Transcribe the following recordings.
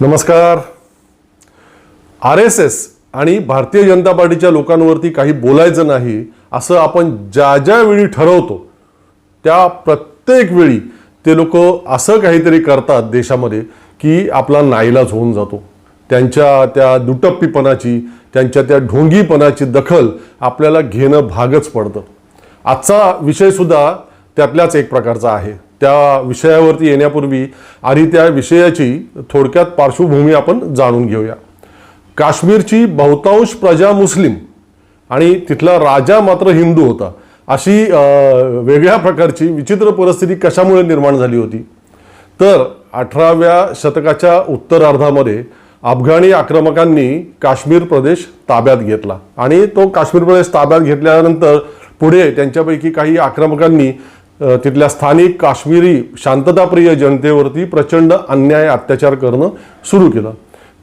नमस्कार. R S S आणि भारतीय जनता पार्टीच्या लोकांवरती काही बोलायचं नाही असं आपण ज्या ज्या वेळी ठरवतो त्या प्रत्येक वेळी ते लोक असं काहीतरी करतात देशामध्ये की आपला नाईलाज होऊन जातो. त्यांच्या त्या दुटप्पीपणाची त्यांच्या त्या ढोंगीपणाची दखल आपल्याला घेणं भागच पडतं. आजचा विषयसुद्धा त्यातल्याच एक प्रकारचा आहे. त्या विषयावरती येण्यापूर्वी आणि त्या विषयाची थोडक्यात पार्श्वभूमी आपण जाणून घेऊया. काश्मीरची बहुतांश प्रजा मुस्लिम आणि तिथला राजा मात्र हिंदू होता. अशी वेगळ्या प्रकारची विचित्र परिस्थिती कशामुळे निर्माण झाली होती? तर अठराव्या शतकाच्या उत्तरार्धामध्ये अफगाणी आक्रमकांनी काश्मीर प्रदेश ताब्यात घेतला. आणि तो काश्मीर प्रदेश ताब्यात घेतल्यानंतर पुढे त्यांच्यापैकी काही आक्रमकांनी तिथल्या स्थानिक काश्मीरी शांतताप्रिय जनतेवरती प्रचंड अन्याय अत्याचार करणं सुरू केलं.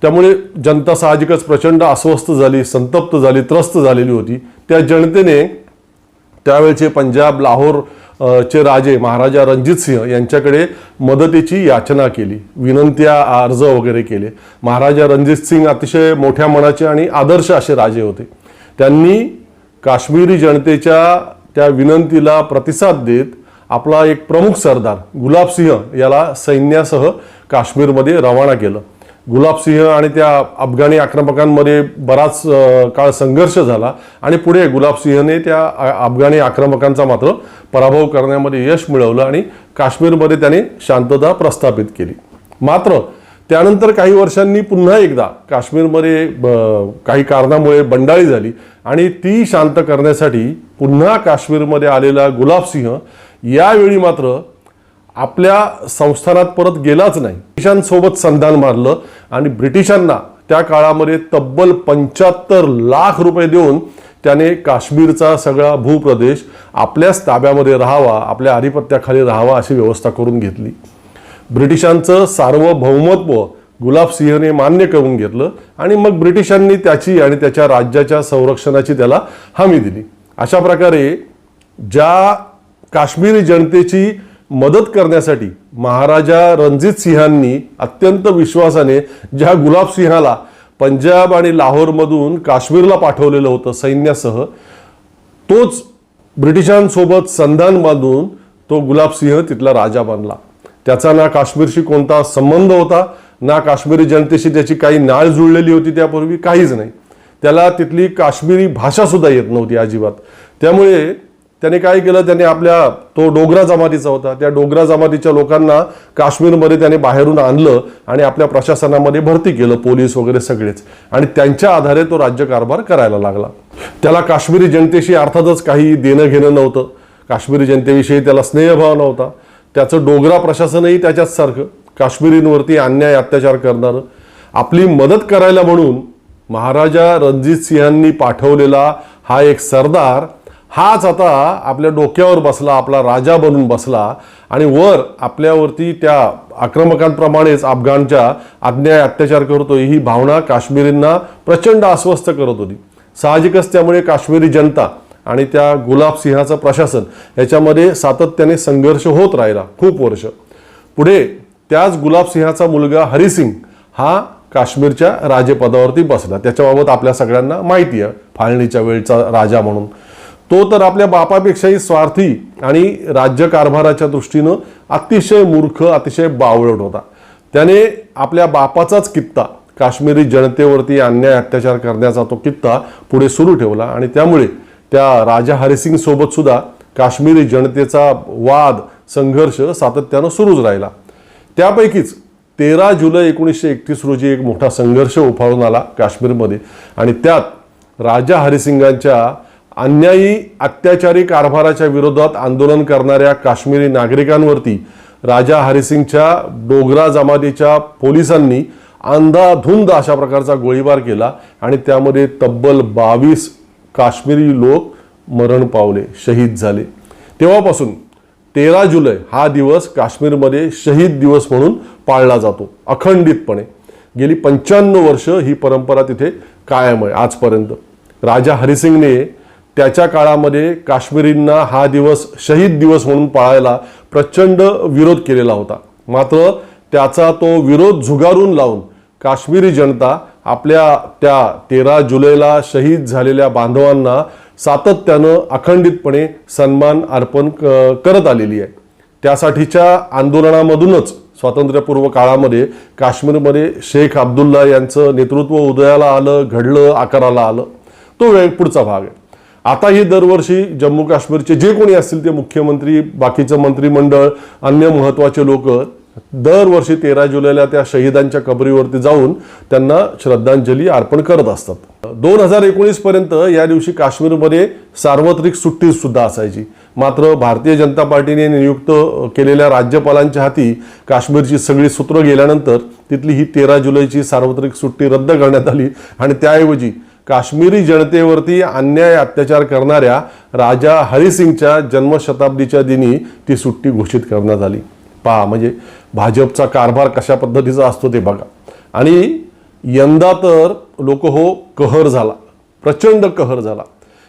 त्यामुळे जनता साहजिकच प्रचंड अस्वस्थ झाली संतप्त झाली त्रस्त झालेली होती. त्या जनतेने त्यावेळचे पंजाब लाहोर चे राजे महाराजा रणजित सिंह यांच्याकडे मदतीची याचना केली विनंत्या अर्ज वगैरे केले. महाराजा रणजित सिंग अतिशय मोठ्या मनाचे आणि आदर्श असे राजे होते. त्यांनी काश्मीरी जनतेच्या त्या विनंतीला प्रतिसाद देत आपला एक प्रमुख सरदार गुलाबसिंह याला सैन्यासह काश्मीरमध्ये रवाना केलं. गुलाबसिंह आणि त्या अफगाणी आक्रमकांमध्ये बराच काळ संघर्ष झाला आणि पुढे गुलाबसिंहने त्या अफगाणी आक्रमकांचा मात्र पराभव करण्यामध्ये यश मिळवलं आणि काश्मीरमध्ये त्याने शांतता प्रस्थापित केली. मात्र त्यानंतर काही वर्षांनी पुन्हा एकदा काश्मीरमध्ये काही कारणामुळे बंडाळी झाली आणि ती शांत करण्यासाठी पुन्हा काश्मीरमध्ये आलेला गुलाबसिंह यावेळी मात्र आपल्या संस्थानात परत गेलाच नाही. ब्रिटिशांसोबत संधान मारलं आणि ब्रिटिशांना त्या काळामध्ये तब्बल पंच्याहत्तर लाख रुपये देऊन त्याने काश्मीरचा सगळा भूप्रदेश आपल्याच ताब्यामध्ये राहावा आपल्या आधिपत्याखाली राहावा अशी व्यवस्था करून घेतली. ब्रिटिशांचं सार्वभौमत्व गुलाबसिंहने मान्य करून घेतलं आणि मग ब्रिटिशांनी त्याची आणि त्याच्या राज्याच्या संरक्षणाची त्याला हमी दिली. अशा प्रकारे ज्या काश्मीरी जनतेची मदत करण्यासाठी महाराजा रणजित सिंहांनी अत्यंत विश्वासाने ज्या गुलाब सिंहाला पंजाब आणि लाहोरमधून काश्मीरला पाठवलेलं होतं सैन्यासह तोच ब्रिटिशांसोबत संधान बांधून तो गुलाबसिंह तिथला राजा बनला. त्याचा ना काश्मीरशी कोणता संबंध होता ना काश्मीरी जनतेशी त्याची काही नाळ जुळलेली होती त्यापूर्वी काहीच नाही. त्याला तिथली काश्मीरी भाषा सुद्धा येत नव्हती अजिबात. त्यामुळे त्याने काय केलं? त्याने आपल्या तो डोगरा जमातीचा होता. त्या डोगरा जमातीच्या लोकांना काश्मीरमध्ये त्याने बाहेरून आणलं आणि आपल्या प्रशासनामध्ये भरती केलं पोलीस वगैरे सगळेच. आणि त्यांच्या आधारे तो राज्यकारभार करायला लागला. त्याला काश्मीरी जनतेशी अर्थातच काही देणं घेणं नव्हतं. काश्मीरी जनतेविषयी त्याला स्नेहभाव नव्हता. त्याचं डोगरा प्रशासनही त्याच्याच सारखं. काश्मीरींवरती अन्याय अत्याचार करणारं. आपली मदत करायला म्हणून महाराजा रणजित सिंहांनी पाठवलेला हा एक सरदार हाच आता आपल्या डोक्यावर बसला आपला राजा बनून बसला आणि वर आपल्यावरती त्या आक्रमकांप्रमाणेच अफगाणच्या अन्याय अत्याचार करतोय ही भावना काश्मीरींना प्रचंड अस्वस्थ करत होती. साहजिकच त्यामुळे काश्मीरी जनता आणि त्या गुलाब सिंहाचं प्रशासन याच्यामध्ये सातत्याने संघर्ष होत राहिला खूप वर्ष. पुढे त्याच गुलाब सिंहाचा मुलगा हरिसिंग हा काश्मीरच्या राजेपदावरती बसला. त्याच्याबाबत आपल्या सगळ्यांना माहिती आहे. फाळणीच्या वेळचा राजा म्हणून. तो तर आपल्या बापापेक्षाही स्वार्थी आणि राज्यकारभाराच्या दृष्टीनं अतिशय मूर्ख अतिशय बावळट होता. त्याने आपल्या बापाचाच कित्ता काश्मीरी जनतेवरती अन्याय अत्याचार करण्याचा तो कित्ता पुढे सुरू ठेवला आणि त्यामुळे त्या राजा हरिसिंग सोबत सुद्धा काश्मीरी जनतेचा वाद संघर्ष सातत्यानं सुरूच राहिला. त्यापैकीच तेरा जुलै एकोणीसशे एकतीस रोजी एक मोठा संघर्ष उफाळून आला काश्मीरमध्ये आणि त्यात राजा हरिसिंगांच्या अन्यायी अत्याचारी कारभाराच्या विरोधात आंदोलन करणाऱ्या काश्मीरी नागरिकांवरती राजा हरिसिंगच्या डोगरा जमातीच्या पोलिसांनी अंधाधुंद अशा प्रकारचा गोळीबार केला आणि त्यामध्ये तब्बल बावीस काश्मीरी लोक मरण पावले शहीद झाले. तेव्हापासून तेरा जुलै हा दिवस काश्मीरमध्ये शहीद दिवस म्हणून पाळला जातो अखंडितपणे. गेली पंच्याण्णव वर्ष ही परंपरा तिथे कायम आहे आजपर्यंत. राजा हरिसिंगने त्याच्या काळामध्ये काश्मीरींना हा दिवस शहीद दिवस म्हणून पाळायला प्रचंड विरोध केलेला होता. मात्र त्याचा तो विरोध झुगारून लावून काश्मीरी जनता आपल्या त्या तेरा जुलैला शहीद झालेल्या बांधवांना सातत्यानं अखंडितपणे सन्मान अर्पण क- करत आलेली आहे. त्यासाठीच्या आंदोलनामधूनच स्वातंत्र्यपूर्व काळामध्ये काश्मीरमध्ये शेख अब्दुल्ला यांचं नेतृत्व उदयाला आलं घडलं आकाराला आलं. तो वेळ पुढचा भाग आहे. आता हे दरवर्षी जम्मू काश्मीरचे जे कोणी असतील ते मुख्यमंत्री बाकीचं मंत्रिमंडळ अन्य महत्त्वाचे लोक दरवर्षी तेरा जुलैला त्या शहीदांच्या कबरीवरती जाऊन त्यांना श्रद्धांजली अर्पण करत असतात. दोन हजार एकोणीस पर्यंत या दिवशी काश्मीरमध्ये सार्वत्रिक सुट्टी सुद्धा असायची. मात्र भारतीय जनता पार्टीने नियुक्त केलेल्या राज्यपालांच्या हाती काश्मीरची सगळी सूत्र गेल्यानंतर तिथली ही तेरा जुलैची सार्वत्रिक सुट्टी रद्द करण्यात आली आणि त्याऐवजी काश्मीरी जनतेवरती अन्याय अत्याचार करणाऱ्या राजा हरिसिंगच्या जन्मशताब्दीच्या दिनी ती सुट्टी घोषित करण्यात आली. पहा म्हणजे भाजपचा कारभार कशा पद्धतीचा असतो ते बघा. आणि यंदा तर लोक हो कहर झाला प्रचंड कहर झाला.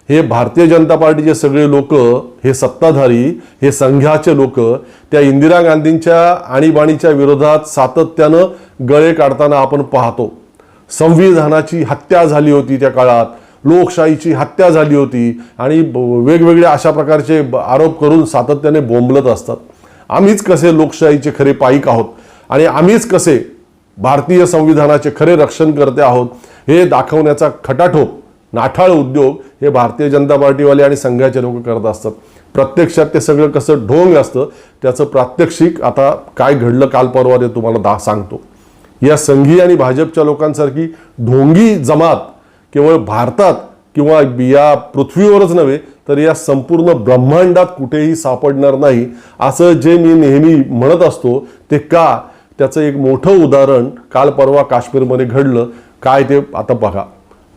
हे भारतीय जनता पार्टीचे सगळे लोक हे सत्ताधारी हे संघाचे लोक त्या इंदिरा गांधींच्या आणीबाणीच्या विरोधात सातत्यानं गळे काढताना आपण पाहतो. संविधानाची हत्या झाली होती त्या काळात. लोकशाहीची हत्या झाली होती. आणि वेगवेगळ्या वेगवेगळे अशा प्रकारचे आरोप करून सातत्याने बोंबलत असतात. आम्हीच कसे लोकशाहीचे खरे पाईक आहोत? आणि आम्हीच कसे भारतीय संविधानाचे खरे रक्षण करते आहोत? हे दाखवण्याचा खटाठोप नाठाळ उद्योग हे भारतीय जनता पार्टीवाले आणि संघाचे लोक करत असतात. प्रत्यक्षात ते सगळं कसं ढोंग असतं त्याचं प्रात्यक्षिक आता काय घडलं काल परवा ते तुम्हाला दा सांगतो. या संघी आणि भाजपच्या लोकांसारखी ढोंगी जमात केवळ भारतात किंवा या पृथ्वीवरच नव्हे तर या संपूर्ण ब्रह्मांडात कुठेही सापडणार नाही. असं जे मी नेहमी म्हणत असतो ते का? त्याचं एक मोठं उदाहरण काल परवा काश्मीरमध्ये घडलं. काय ते आता बघा.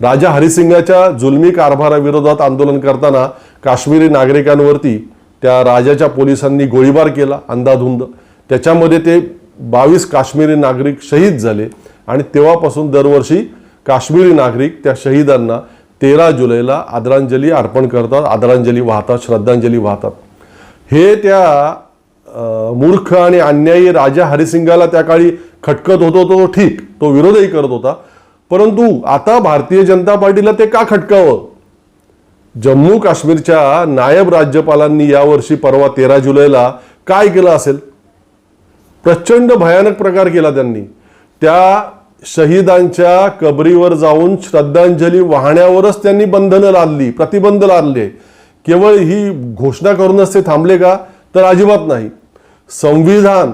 राजा हरिसिंगाच्या जुलमी कारभाराविरोधात आंदोलन करताना काश्मीरी नागरिकांवरती त्या राजाच्या पोलिसांनी गोळीबार केला अंधाधुंद. त्याच्यामध्ये ते बावीस काश्मीरी नागरिक शहीद झाले आणि तेव्हापासून दरवर्षी काश्मीरी नागरिक त्या शहीदांना तेरा जुलैला आदरांजली अर्पण करतात आदरांजली वाहतात श्रद्धांजली वाहतात. हे त्या मूर्ख आणि अन्यायी राजा हरिसिंगाला त्या काळी खटकत होतो तो ठीक तो विरोधही करत होता. परंतु आता भारतीय जनता पार्टीला ते का खटकावं? जम्मू काश्मीरच्या नायब राज्यपालांनी यावर्षी परवा तेरा जुलैला काय केलं असेल? प्रचंड भयानक प्रकार केला त्यांनी. त्या शहीदांच्या कबरीवर जाऊन श्रद्धांजली वाहण्यावरच त्यांनी बंधनं लादली प्रतिबंध लादले. केवळ ही घोषणा करूनच ते थांबले का? तर अजिबात नाही. संविधान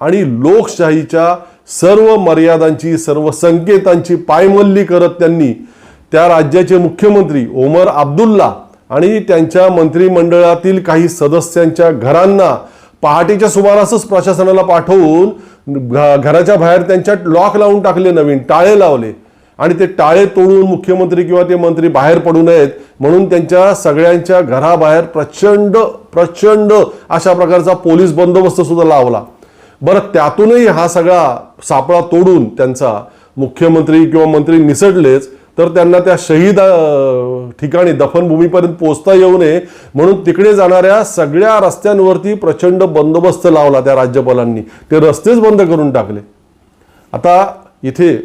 आणि लोकशाहीच्या सर्व मर्यादांची सर्व संकेतांची पायमल्ली करत त्यांनी त्या राज्याचे मुख्यमंत्री ओमर अब्दुल्ला आणि त्यांच्या मंत्रिमंडळातील काही सदस्यांच्या घरांना पहाटेच्या सुमारासच प्रशासनाला पाठवून घ- घराच्या बाहेर त्यांच्या लॉक लावून टाकले नवीन टाळे लावले. आणि ते टाळे तोडून मुख्यमंत्री किंवा ते मंत्री बाहेर पडू नयेत म्हणून त्यांच्या सगळ्यांच्या घराबाहेर प्रचंड प्रचंड अशा प्रकारचा पोलीस बंदोबस्त सुद्धा लावला. बरं त्यातूनही हा सगळा सापळा तोडून त्यांचा मुख्यमंत्री किंवा मंत्री निसटलेच तर त्यांना त्या शहीद ठिकाणी दफनभूमीपर्यंत पोहोचता येऊ नये म्हणून तिकडे जाणाऱ्या सगळ्या रस्त्यांवरती प्रचंड बंदोबस्त लावला त्या राज्यपालांनी. ते रस्तेच बंद करून टाकले. आता इथे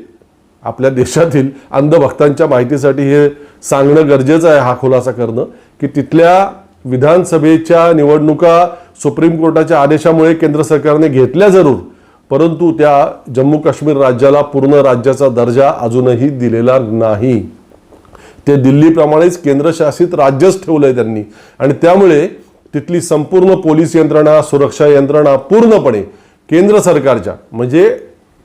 आपल्या देशातील अंधभक्तांच्या माहितीसाठी हे सांगणं गरजेचं आहे हा खुलासा करणं की तिथल्या विधानसभेच्या निवडणुका सुप्रीम कोर्टाच्या आदेशामुळे केंद्र सरकारने घेतल्या जरूर परंतु त्या जम्मू काश्मीर राज्याला पूर्ण राज्याचा दर्जा अजूनही दिलेला नाही. ते दिल्लीप्रमाणेच केंद्रशासित राज्यच ठेवलंय त्यांनी. आणि त्यामुळे तिथली संपूर्ण पोलीस यंत्रणा सुरक्षा यंत्रणा पूर्णपणे केंद्र सरकारच्या म्हणजे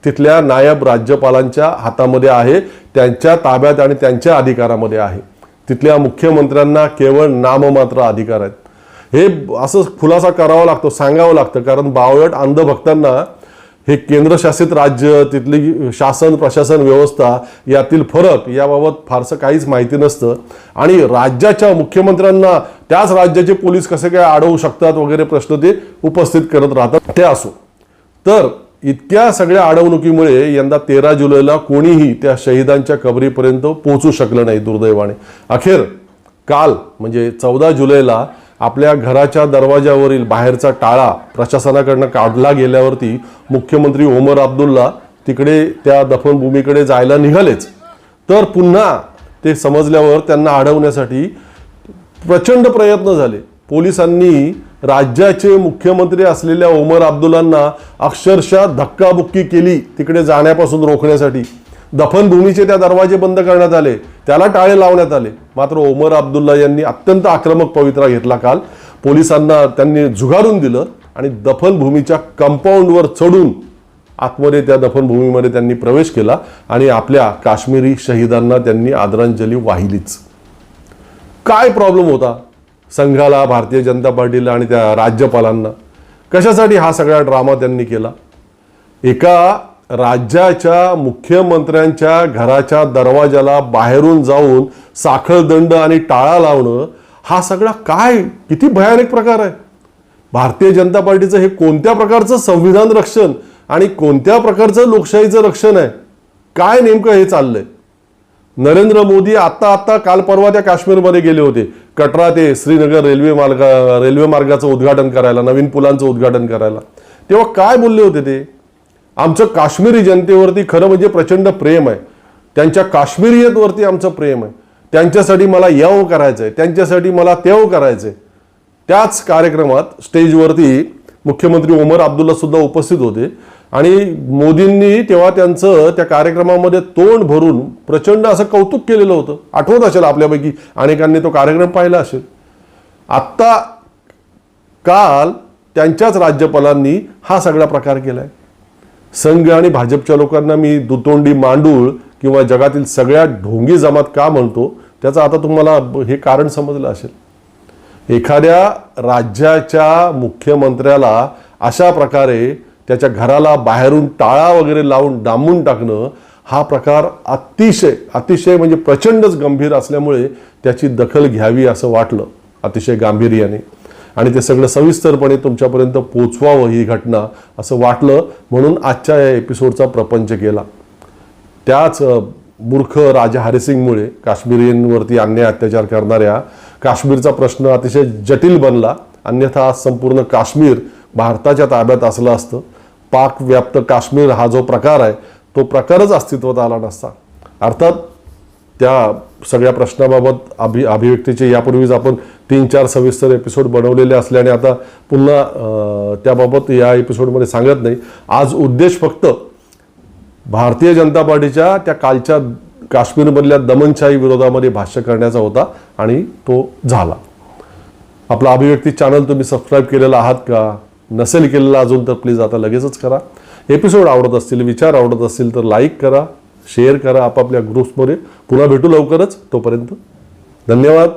तिथल्या नायब राज्यपालांच्या हातामध्ये आहे त्यांच्या ताब्यात आणि त्यांच्या अधिकारामध्ये आहे. तिथल्या मुख्यमंत्र्यांना केवळ नाममात्र अधिकार आहेत. हे असं खुलासा करावा लागतो सांगावं लागतं कारण बावळट अंधभक्तांना हे केंद्रशासित राज्य तिथली शासन प्रशासन व्यवस्था यातील फरक याबाबत फारसं काहीच माहिती नसतं. आणि राज्याच्या मुख्यमंत्र्यांना त्याच राज्याचे पोलीस कसे काय अडवू शकतात वगैरे प्रश्न ते उपस्थित करत राहतात. ते असो. तर इतक्या सगळ्या अडवणुकीमुळे यंदा तेरा जुलैला कोणीही त्या शहीदांच्या कबरीपर्यंत पोहोचू शकलं नाही दुर्दैवाने. अखेर काल म्हणजे चौदा जुलैला आपल्या घराच्या दरवाजावरील बाहेरचा टाळा प्रशासनाकडनं काढला गेल्यावरती मुख्यमंत्री ओमर अब्दुल्ला तिकडे त्या दफनभूमीकडे जायला निघालेच. तर पुन्हा ते समजल्यावर त्यांना अडवण्यासाठी प्रचंड प्रयत्न झाले. पोलिसांनी राज्याचे मुख्यमंत्री असलेल्या ओमर अब्दुल्लांना अक्षरशः धक्काबुक्की केली तिकडे जाण्यापासून रोखण्यासाठी. दफनभूमीचे त्या दरवाजे बंद करण्यात आले. त्याला टाळे लावण्यात आले. मात्र ओमर अब्दुल्ला यांनी अत्यंत आक्रमक पवित्रा घेतला काल. पोलिसांना त्यांनी झुगारून दिलं आणि दफनभूमीच्या कंपाऊंडवर चढून आतमध्ये त्या दफनभूमीमध्ये त्यांनी प्रवेश केला आणि आपल्या काश्मीरी शहीदांना त्यांनी आदरांजली वाहिलीच. काय प्रॉब्लेम होता? संघाला भारतीय जनता पार्टीला आणि त्या राज्यपालांना? कशासाठी हा सगळा ड्रामा त्यांनी केला? एका राज्याच्या मुख्यमंत्र्यांच्या घराच्या दरवाजाला बाहेरून जाऊन साखळदंड आणि टाळा लावणं हा सगळा काय? किती भयानक प्रकार आहे. भारतीय जनता पार्टीचं हे कोणत्या प्रकारचं संविधान रक्षण आणि कोणत्या प्रकारचं लोकशाहीचं रक्षण आहे? काय नेमकं हे चाललंय? नरेंद्र मोदी आत्ता आत्ता काल परवा त्या काश्मीरमध्ये गेले होते. कटरा ते श्रीनगर रेल्वे मार्गा रेल्वे मार्गाचं उद्घाटन करायला नवीन पुलांचं उद्घाटन करायला. तेव्हा काय बोलले होते ते? आमचं काश्मीरी जनतेवरती खरं म्हणजे प्रचंड प्रेम आहे. त्यांच्या काश्मीरियतवरती आमचं प्रेम आहे. त्यांच्यासाठी मला यव करायचं आहे त्यांच्यासाठी मला तेव करायचं आहे त्याच कार्यक्रमात स्टेजवरती मुख्यमंत्री ओमर अब्दुल्ला सुद्धा उपस्थित होते. आणि मोदींनी तेव्हा त्यांचं त्या कार्यक्रमामध्ये तोंड भरून प्रचंड असं कौतुक केलेलं होतं. आठवत असेल आपल्यापैकी? अनेकांनी तो कार्यक्रम पाहिला असेल. आत्ता काल त्यांच्याच राज्यपालांनी हा सगळा प्रकार केला आहे संघ आणि भाजपच्या लोकांना मी दुतोंडी मांडूळ किंवा जगातील सगळ्या ढोंगी जमात का म्हणतो त्याचं आता तुम्हाला हे कारण समजलं असेल. एखाद्या राज्याच्या मुख्यमंत्र्याला अशा प्रकारे त्याच्या घराला बाहेरून टाळा वगैरे लावून डांबून टाकणं हा प्रकार अतिशय अतिशय म्हणजे प्रचंडच गंभीर असल्यामुळे त्याची दखल घ्यावी असं वाटलं अतिशय गांभीर्याने. आणि ते सगळं सविस्तरपणे तुमच्यापर्यंत पोचवावं ही घटना असं वाटलं म्हणून आजच्या या एपिसोडचा प्रपंच केला. त्याच मूर्ख राजा हरिसिंगमुळे काश्मीरींवरती अन्याय अत्याचार करणाऱ्या काश्मीरचा प्रश्न अतिशय जटिल बनला. अन्यथा आज संपूर्ण काश्मीर भारताच्या ताब्यात असलं असतं. पाक व्याप्त काश्मीर हा जो प्रकार आहे तो प्रकारच अस्तित्वात आला नसता. अर्थात त्या सगळ्या प्रश्नाबाबत अभि अभिव्यक्तीचे यापूर्वीच आपण तीन चार सविस्तर एपिसोड बनवलेले असल्याने आता पुन्हा त्याबाबत या एपिसोडमध्ये सांगत नाही. आज उद्देश फक्त भारतीय जनता पार्टीच्या त्या कालच्या काश्मीरमधल्या दमनशाही विरोधामध्ये भाष्य करण्याचा होता आणि तो झाला. आपला अभिव्यक्ती चॅनल तुम्ही सबस्क्राईब केलेला आहात का? नसेल केलेला अजून तर प्लीज आता लगेचच करा. एपिसोड आवडत असतील विचार आवडत असतील तर लाईक करा. शेअर करा आपापल्या ग्रुप्समध्ये. पुन्हा भेटू लवकरच. तोपर्यंत धन्यवाद.